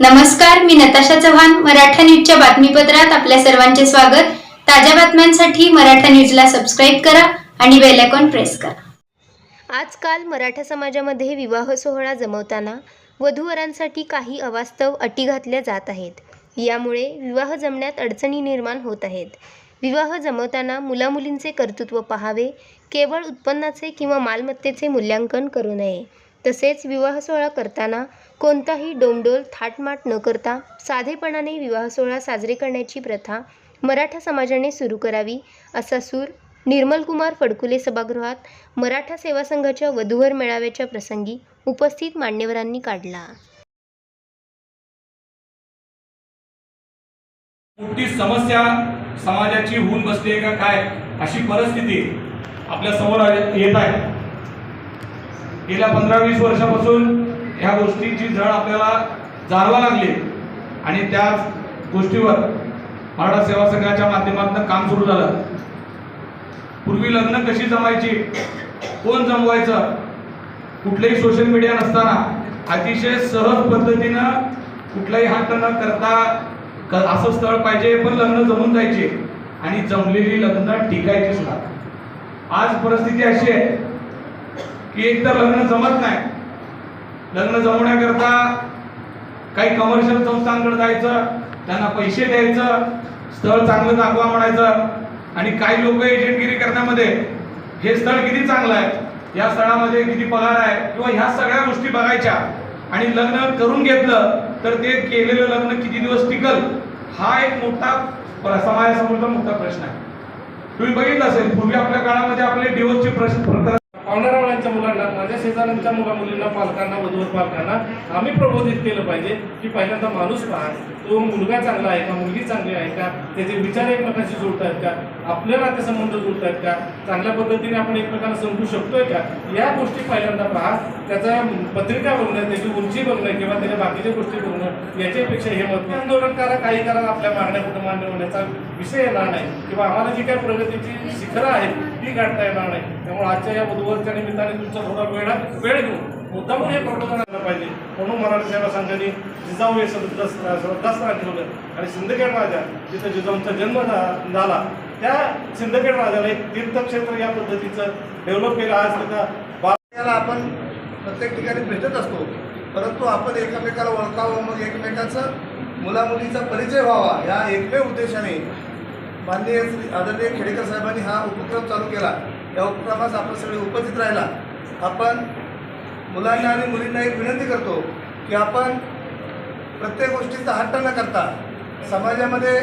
नमस्कार मी नताशा चव्हाण मराठा न्यूजच्या बातमीपत्रात आपल्या सर्वांचे स्वागत. ताज्या बातम्यांसाठी मराठा न्यूजला सबस्क्राईब करा आणि बेल आयकॉन प्रेस करा. आजकाल मराठा समाजामध्ये विवाह सोहळा जमवताना वधूवरांसाठी काही अवास्तव अटी घातल्या जात आहेत. यामुळे विवाह जमण्यात अडचणी निर्माण होत आहेत. विवाह जमवताना मुलामुलींचे कर्तृत्व पाहावे केवळ उत्पन्नाचे किंवा मालमत्तेचे मूल्यांकन करू नये. तसेच विवाह सोहळा करताना कोणताही डोमडोल थाटमाट न करता साधेपणाने विवाह सोहळा साजरे करण्याची प्रथा मराठा समाजाने सुरू करावी असा सूर निर्मलकुमार फडकुले सभागृहात मराठा सेवा संघाच्या वधूवर मेळाव्याच्या प्रसंगी उपस्थित मान्यवरांनी काढला. मोठी समस्या समाजाची होऊन बसते का काय? अशी परिस्थिती आपल्यासमोर येत आहे. गेल्या पंधरा वीस वर्षापासून ह्या गोष्टीची झळ आपल्याला जाणवा लागली. आणि त्याच गोष्टीवर मराठा सेवा संघाच्या माध्यमातून काम सुरू झालं. पूर्वी लग्न कशी जमायची कोण जमवायचं कुठलंही सोशल मीडिया नसताना अतिशय सहज पद्धतीनं कुठलाही हात न करता क- असं स्थळ पाहिजे पण लग्न जमून जायचे. आणि जमलेली लग्न टिकायची सुद्धा. आज परिस्थिती अशी आहे की एकतर लग्न जमत नाही. लग्न जमवण्याकरता काही कमर्शियल संस्थांकडे जायचं त्यांना पैसे द्यायचं स्थळ चांगलं दाखवा म्हणायचं आणि काही लोक एजंटगिरी करण्यामध्ये हे स्थळ किती चांगलं आहे या स्थळामध्ये किती पगार आहे किंवा ह्या सगळ्या गोष्टी बघायच्या आणि लग्न करून घेतलं तर ते केलेलं लग्न किती दिवस टिकल हा एक मोठा समाजासमोरचा मोठा प्रश्न आहे. तुम्ही बघितलं असेल पूर्वी आपल्या काळामध्ये आपले डिवोर्सचे प्रश्न प्रकरण माझ्या शेजाऱ्यांच्या मुला मुलींना पालकांना वधूवर पालकांना आम्ही प्रबोधित केलं पाहिजे की पहिल्यांदा माणूस पहा. तो मुलगा चांगला आहे का? मुलगी चांगली आहे का? त्याचे विचार एकमेकांशी जोडत आहेत का? आपले नातेसंबंध जोडत आहेत का? चांगल्या पद्धतीने आपण एकमेकांना समजू शकतोय का? या गोष्टी पहिल्यांदा पहा. त्याचा पत्रिका बघणं त्याची उंची बघणं किंवा त्याच्या बाकीच्या गोष्टी बघणं याच्यापेक्षा हे मत आंदोलन करा काही करा आपल्या मागण्या कुठं मान्य होण्याचा विषय येणार नाही किंवा आम्हाला जी काही प्रगतीची शिखरं आहेत ती काढता येणार नाही. त्यामुळे आजच्या या बुधवारच्या निमित्ताने तुमचा थोडा वेळ वेळ घेऊन मुद्दाम हे प्रबोधन आलं पाहिजे. म्हणून मराठी सेवा संघाने जिजाऊ हे श्रद्धा श्रद्धास्थान ठेवलं. आणि सिंदखेड राजा जिथं जिजाऊंचा जन्म झा- झाला त्या सिंदखेड राजाला एक तीर्थक्षेत्र या पद्धतीचं डेव्हलप केलं. आज त्याचा बा आपण प्रत्येक ठिकाणी भेटत असतो. परंतु आपण एकमेकाला ओळखावं मग एकमेकाचं मुलामुलीचा परिचय व्हावा या एकमेव उद्देशाने माननीय श्री आदरणीय खेडेकर साहेबांनी हा उपक्रम चालू केला. या उपक्रमास आपण सगळे उपस्थित राहिला. आपण मुलांना आणि मुलींना एक विनंती करतो की आपण प्रत्येक गोष्टीचा हट्ट न करता समाजामध्ये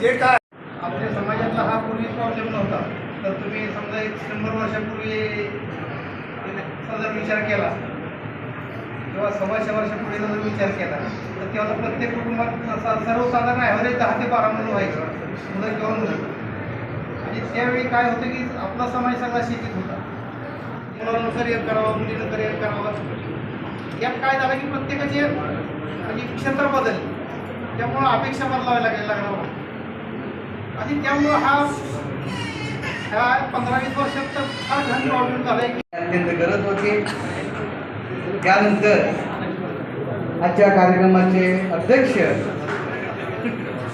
जे काय आपल्या समाजातला हा पूर्वी प्रॉब्लेम नव्हता. तर तुम्ही समजा एक शंभर वर्षापूर्वी विचार केला. किंवा सव्वाशे पुढे जर विचार केला तर तेव्हा प्रत्येक कुटुंबात असा सर्वसाधारण ॲव्हरेज दहा ते बारा मुलं व्हायचं. मुलं किंवा मुलं. आणि त्यावेळी काय होतं की आपला समाज सगळा शेतीत होता. मुलांना करिअर करावं मुलीनं करिअर करावं. यात काय झालं की प्रत्येकाचे म्हणजे क्षेत्र बदलले. त्यामुळं अपेक्षा बदलाव्या लागायला लागणार आणि त्यामुळं हा ह्या पंधरा वीस वर्षात तर फार घन प्रॉब्लेम झाला आहे की अत्यंत गरज होती. त्यानंतर आजच्या कार्यक्रमाचे अध्यक्ष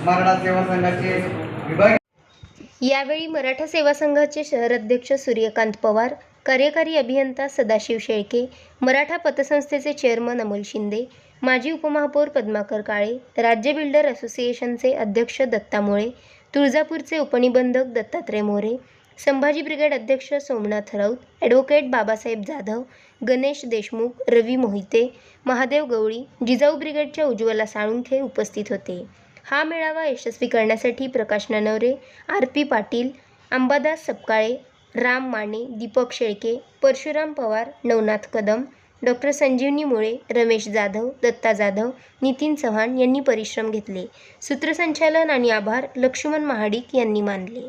मराठा सेवा संघाचे विभाग यावेळी मराठा सेवा संघाचे शहर अध्यक्ष सूर्यकांत पवार कार्यकारी अभियंता सदाशिव शेळके मराठा पतसंस्थेचे चेअरमन अमोल शिंदे माजी उपमहापौर पद्माकर काळे राज्य बिल्डर असोसिएशनचे अध्यक्ष दत्ता मुळे तुळजापूरचे उपनिबंधक दत्तात्रय मोरे संभाजी ब्रिगेड अध्यक्ष सोमनाथ राऊत ॲडव्होकेट बाबासाहेब जाधव गणेश देशमुख रवी मोहिते महादेव गवळी जिजाऊ ब्रिगेडच्या उज्ज्वला साळुंखे उपस्थित होते. हा मेळावा यशस्वी करण्यासाठी Prakash Nanaware R P Patil Ambadas Sapkale Ram Mane Deepak Shelke Parshuram Pawar Navnath Kadam doctor Sanjivani Mule Ramesh Jadhav Datta Jadhav Nitin Chavan यांनी परिश्रम घेतले. सूत्रसंचालन आणि आभार लक्ष्मण महाडिक यांनी मानले.